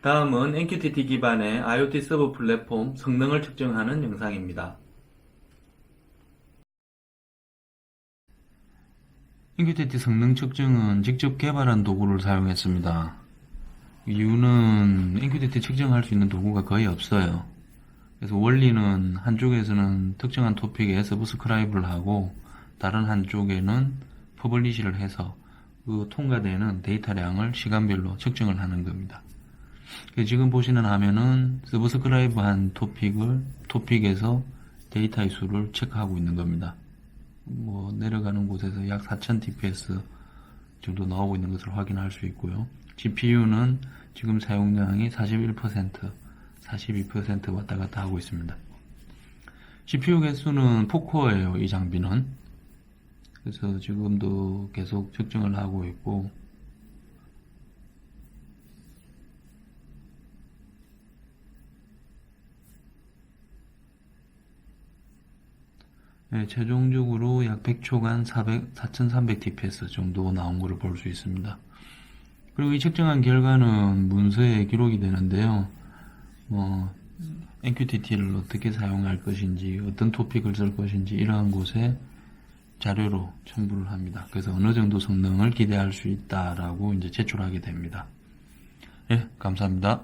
다음은 MQTT 기반의 IoT 서버 플랫폼 성능을 측정하는 영상입니다. MQTT 성능 측정은 직접 개발한 도구를 사용했습니다. 이유는 MQTT 측정할 수 있는 도구가 거의 없어요. 그래서 원리는 한쪽에서는 특정한 토픽에 서브스크라이브를 하고 다른 한쪽에는 퍼블리시를 해서 그 통과되는 데이터량을 시간별로 측정을 하는 겁니다. 그 지금 보시는 화면은 서브스크라이브 한 토픽을 토픽에서 데이터의 수를 체크하고 있는 겁니다. 뭐 내려가는 곳에서 약 4000 TPS 정도 나오고 있는 것을 확인할 수 있고요. GPU는 지금 사용량이 41%, 42% 왔다 갔다 하고 있습니다. CPU 개수는 4코어예요, 이 장비는. 그래서 지금도 계속 측정을 하고 있고 네, 최종적으로 약 100초간 400, 4300 TPS 정도 나온 것을 볼 수 있습니다. 그리고 이 측정한 결과는 문서에 기록이 되는데요. 뭐, MQTT를 어떻게 사용할 것인지, 어떤 토픽을 쓸 것인지, 이러한 곳에 자료로 첨부를 합니다. 그래서 어느 정도 성능을 기대할 수 있다라고 이제 제출하게 됩니다. 예, 감사합니다.